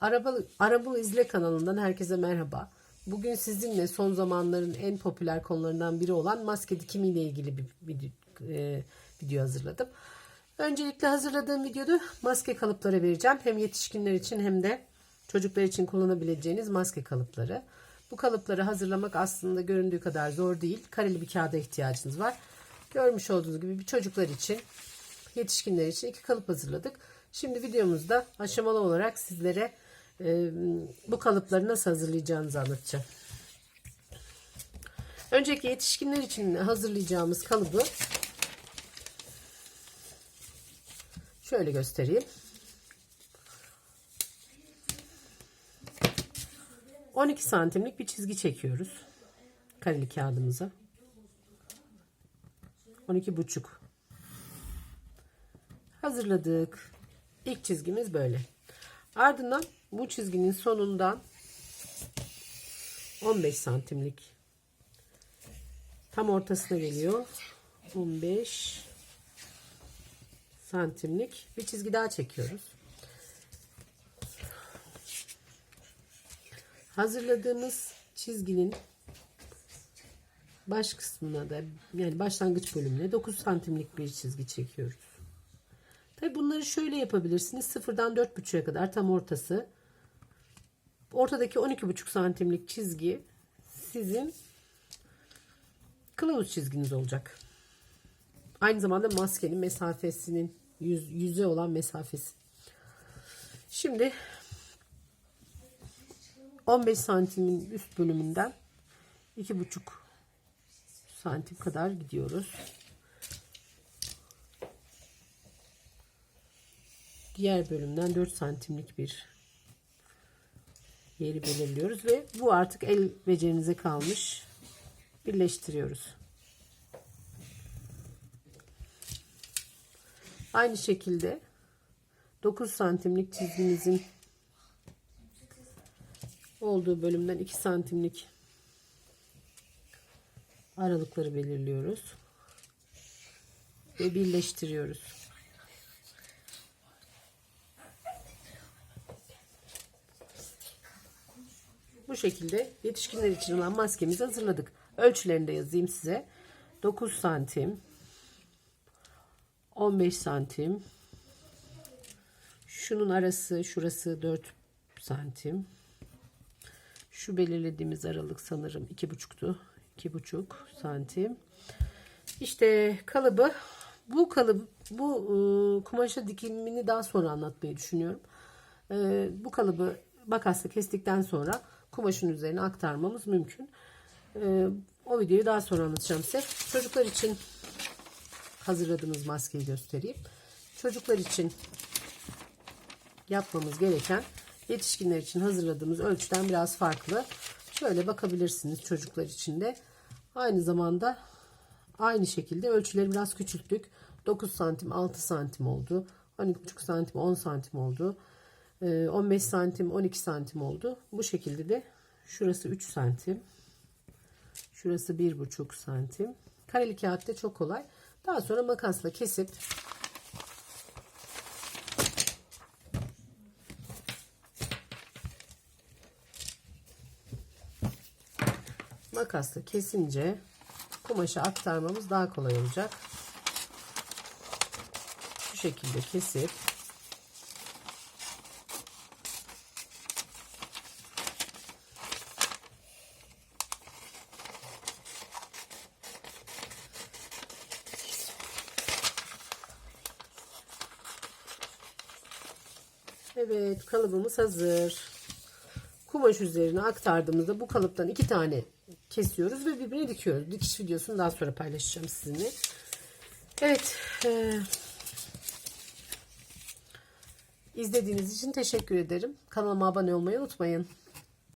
Araba, Araba İzle kanalından herkese merhaba. Bugün sizinle son zamanların en popüler konularından biri olan maske dikimi ile ilgili bir video, e, video hazırladım. Öncelikle hazırladığım videoda maske kalıpları vereceğim. Hem yetişkinler için hem de çocuklar için kullanabileceğiniz maske kalıpları. Bu kalıpları hazırlamak aslında göründüğü kadar zor değil. Kareli bir kağıda ihtiyacınız var. Görmüş olduğunuz gibi bir çocuklar için, yetişkinler için iki kalıp hazırladık. Şimdi videomuzda aşamalı olarak sizlere e, bu kalıpları nasıl hazırlayacağınızı anlatacağım. Önceki yetişkinler için hazırlayacağımız kalıbı şöyle göstereyim. 12 santimlik bir çizgi çekiyoruz. Kareli kağıdımıza. 12 buçuk. Hazırladık. İlk çizgimiz böyle. Ardından bu çizginin sonundan 15 santimlik tam ortasına geliyor. 15 santimlik bir çizgi daha çekiyoruz. Hazırladığımız çizginin baş kısmına da yani başlangıç bölümüne 9 santimlik bir çizgi çekiyoruz. Tabi bunları şöyle yapabilirsiniz. Sıfırdan 4,5'a kadar tam ortası. Ortadaki 12,5 santimlik çizgi sizin kılavuz çizginiz olacak. Aynı zamanda maskenin mesafesinin yüz, yüze olan mesafesi. Şimdi 15 santimin üst bölümünden 2,5 santim kadar gidiyoruz. Diğer bölümden 4 santimlik bir yeri belirliyoruz ve bu artık el becerinize kalmış. Birleştiriyoruz. Aynı şekilde 9 santimlik çizgimizin olduğu bölümden 2 santimlik aralıkları belirliyoruz ve birleştiriyoruz. Bu şekilde yetişkinler için olan maskemizi hazırladık. Ölçülerini de yazayım size. 9 santim 15 santim şunun arası şurası 4 santim şu belirlediğimiz aralık sanırım 2,5'tu 2,5 santim işte kalıbı bu kalıp bu e, kumaşa dikimini daha sonra anlatmayı düşünüyorum e, bu kalıbı makasla kestikten sonra kumaşın üzerine aktarmamız mümkün e, o videoyu daha sonra anlatacağım size çocuklar için hazırladığımız maskeyi göstereyim. Çocuklar için yapmamız gereken yetişkinler için hazırladığımız ölçüden biraz farklı. Şöyle bakabilirsiniz çocuklar için de. Aynı zamanda aynı şekilde ölçüleri biraz küçülttük. 9 santim 6 santim oldu. 12,5 santim 10 santim oldu. 15 santim 12 santim oldu. Bu şekilde de şurası 3 santim. Şurası 1,5 santim. Kareli kağıtta çok kolay. Daha sonra makasla kesip makasla kesince kumaşa aktarmamız daha kolay olacak. Bu şekilde kesip Evet kalıbımız hazır. Kumaş üzerine aktardığımızda bu kalıptan iki tane kesiyoruz ve birbirine dikiyoruz. Dikiş videosunu daha sonra paylaşacağım sizinle. Evet. E, izlediğiniz için teşekkür ederim. Kanalıma abone olmayı unutmayın.